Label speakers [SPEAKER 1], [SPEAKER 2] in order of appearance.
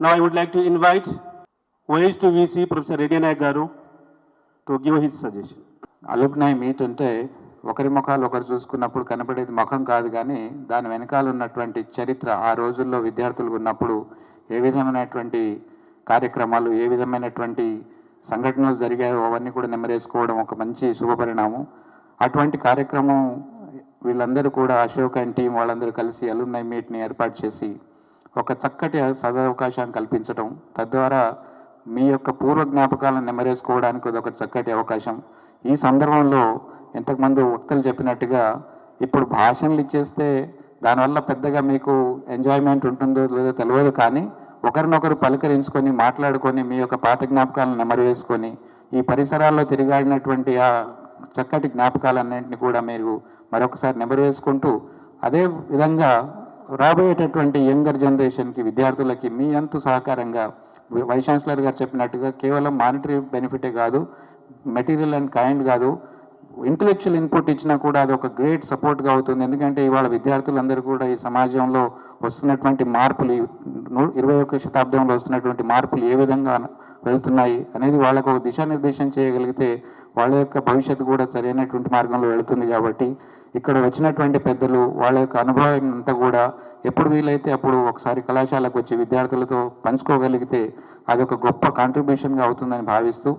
[SPEAKER 1] Now I would like to invite OH to VC Professor Reddy Naik Garu to give his suggestion.
[SPEAKER 2] అలుప్నాయ్ meet అంటే ఒకరి ముఖాలు ఒకరు చూసుకున్నప్పుడు కనపడేది ముఖం కాదు కానీ దాని వెనకాల ఉన్నటువంటి చరిత్ర ఆ రోజుల్లో విద్యార్థులు ఉన్నప్పుడు ఏ విధమైనటువంటి కార్యక్రమాలు ఏ విధమైనటువంటి సంఘటనలు జరిగాయో అవన్నీ కూడా నెమరేసుకోవడం ఒక మంచి శుభపరిణామం అటువంటి కార్యక్రమం వీళ్ళందరూ కూడా అశోక్ అండ్ టీం వాళ్ళందరూ కలిసి అలుమ్నై మీట్ని ఏర్పాటు చేసి ఒక చక్కటి సదవకాశాన్ని కల్పించడం తద్వారా మీ యొక్క పూర్వ జ్ఞాపకాలను నెమరేసుకోవడానికి ఒక చక్కటి అవకాశం. ఈ సందర్భంలో ఇంతకుముందు వక్తలు చెప్పినట్టుగా ఇప్పుడు భాషణలు ఇచ్చేస్తే దానివల్ల పెద్దగా మీకు ఎంజాయ్మెంట్ ఉంటుందో లేదో తెలియదు కానీ ఒకరినొకరు పలకరించుకొని మాట్లాడుకొని మీ యొక్క పాత జ్ఞాపకాలను నెమరు వేసుకొని ఈ పరిసరాల్లో తిరిగాడినటువంటి ఆ చక్కటి జ్ఞాపకాలన్నింటినీ కూడా మీరు మరొకసారి నెమరు వేసుకుంటూ అదే విధంగా రాబోయేటటువంటి యంగర్ జనరేషన్కి విద్యార్థులకి మీ అంతు సహకారంగా వైస్ ఛాన్సలర్ గారు చెప్పినట్టుగా కేవలం మానిటరీ బెనిఫిటే కాదు మెటీరియల్ అండ్ కైండ్ కాదు ఇంటలెక్చువల్ ఇన్పుట్ ఇచ్చినా కూడా అది ఒక గ్రేట్ సపోర్ట్గా అవుతుంది. ఎందుకంటే ఇవాళ విద్యార్థులందరూ కూడా ఈ సమాజంలో వస్తున్నటువంటి మార్పులు ఇరవై ఒక్క శతాబ్దంలో వస్తున్నటువంటి మార్పులు ఏ విధంగా వెళుతున్నాయి అనేది వాళ్ళకు ఒక దిశానిర్దేశం చేయగలిగితే వాళ్ళ యొక్క భవిష్యత్తు కూడా సరైనటువంటి మార్గంలో వెళుతుంది కాబట్టి ఇక్కడ వచ్చినటువంటి పెద్దలు వాళ్ళ యొక్క అనుభవం అంతా కూడా ఎప్పుడు వీలైతే అప్పుడు ఒకసారి కళాశాలకు వచ్చి విద్యార్థులతో పంచుకోగలిగితే అది ఒక గొప్ప కాంట్రిబ్యూషన్గా అవుతుందని భావిస్తూ